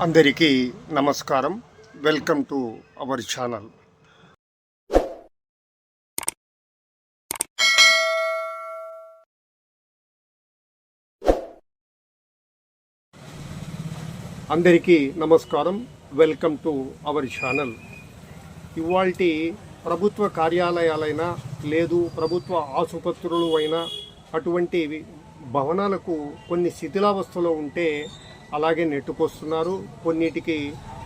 అందరికీ నమస్కారం. Welcome to our channel అందరికీ నమస్కారం. వెల్కమ్ టు అవర్ ఛానల్ ఇవాల్టి ప్రభుత్వ కార్యాలయాలైనా లేదు ప్రభుత్వ ఆసుపత్రులు అయినా అటువంటి భవనాలకు కొన్ని శిథిలావస్థలో ఉంటే అలాగే నెట్టుకొస్తున్నారు. కొన్నిటికి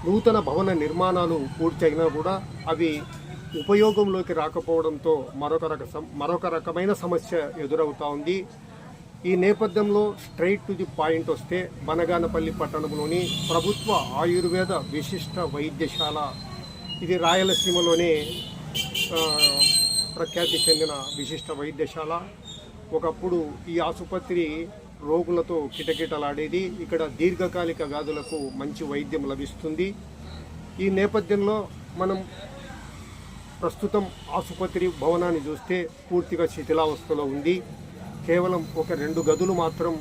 నూతన భవన నిర్మాణాలు పూర్తయినా కూడా అవి ఉపయోగంలోకి రాకపోవడంతో మరొక రక మరొక రకమైన సమస్య ఎదురవుతా ఉంది. ఈ నేపథ్యంలో స్ట్రైట్ టు ది పాయింట్ వస్తే బనగానపల్లి పట్టణంలోని ప్రభుత్వ ఆయుర్వేద విశిష్ట వైద్యశాల ఇది రాయలసీమలోనే ప్రఖ్యాతి చెందిన విశిష్ట వైద్యశాల. ఒకప్పుడు ఈ ఆసుపత్రి రోగులతో కిటకిటలాడేది. ఇక్కడ దీర్ఘకాలిక వ్యాధులకు మంచి వైద్యం లభిస్తుంది. ఈ నేపథ్యంలో మనం ప్రస్తుతం ఆసుపత్రి భవనాన్ని చూస్తే పూర్తిగా శిథిలావస్థలో ఉంది. కేవలం ఒక రెండు గదులు మాత్రం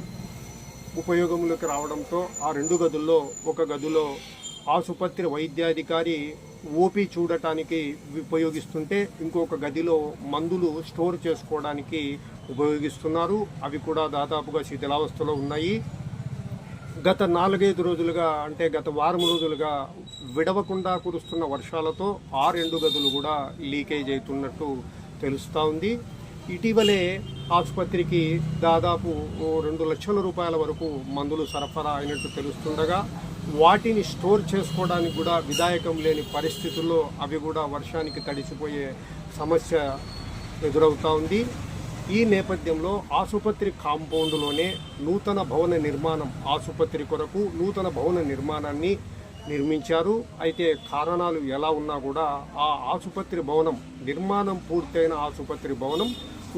ఉపయోగంలోకి రావడంతో ఆ రెండు గదుల్లో ఒక గదిలో ఆసుపత్రి వైద్యాధికారి ఓపీ చూడటానికి ఉపయోగిస్తుంటే ఇంకొక గదిలో మందులు స్టోర్ చేసుకోవడానికి ఉపయోగిస్తున్నారు. అవి కూడా దాదాపుగా శిథిలావస్థలో ఉన్నాయి. గత నాలుగైదు రోజులుగా అంటే గత వారం రోజులుగా విడవకుండా కురుస్తున్న వర్షాలతో ఆ రెండు గదులు కూడా లీకేజ్ అవుతున్నట్టు తెలుస్తూ ఉంది. ఇటీవలే ఆసుపత్రికి దాదాపు రెండు లక్షల రూపాయల వరకు మందులు సరఫరా అయినట్టు తెలుస్తుండగా వాటిని స్టోర్ చేసుకోవడానికి కూడా విధాయకం లేని పరిస్థితుల్లో అవి కూడా వర్షానికి తడిసిపోయే సమస్య ఎదురవుతూ ఉంది. ఈ నేపథ్యంలో ఆసుపత్రి కాంపౌండ్లోనే నూతన భవన నిర్మాణం ఆసుపత్రి కొరకు నూతన భవన నిర్మాణాన్ని నిర్మించారు. అయితే కారణాలు ఎలా ఉన్నా కూడా ఆ ఆసుపత్రి భవనం నిర్మాణం పూర్తయిన ఆసుపత్రి భవనం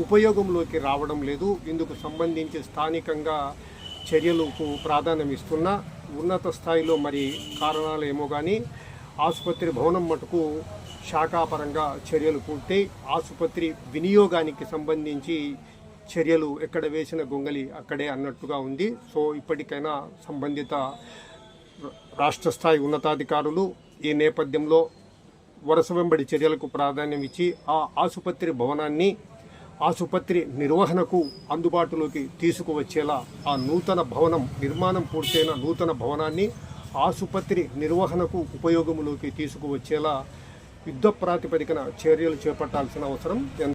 ఉపయోగంలోకి రావడం లేదు. ఇందుకు సంబంధించి స్థానికంగా చర్యలకు ప్రాధాన్యం ఇస్తున్నా ఉన్నత స్థాయిలో మరి కారణాలు ఏమో కానీ ఆసుపత్రి భవనం మటుకు శాఖాపరంగా చర్యలు పూర్తయి ఆసుపత్రి వినియోగానికి సంబంధించి చర్యలు ఎక్కడ వేసిన గొంగలి అక్కడే అన్నట్టుగా ఉంది. సో ఇప్పటికైనా సంబంధిత రాష్ట్ర స్థాయి ఉన్నతాధికారులు ఈ నేపథ్యంలో వరుస వెంబడి చర్యలకు ప్రాధాన్యం ఇచ్చి ఆ ఆసుపత్రి భవనాన్ని ఆసుపత్రి నిర్వహణకు అందుబాటులోకి తీసుకువచ్చేలా ఆ నూతన భవనం నిర్మాణం పూర్తయిన నూతన భవనాన్ని ఆసుపత్రి నిర్వహణకు ఉపయోగంలోకి తీసుకువచ్చేలా యుద్ధ ప్రాతిపదికన చర్యలు చేపట్టాల్సిన అవసరం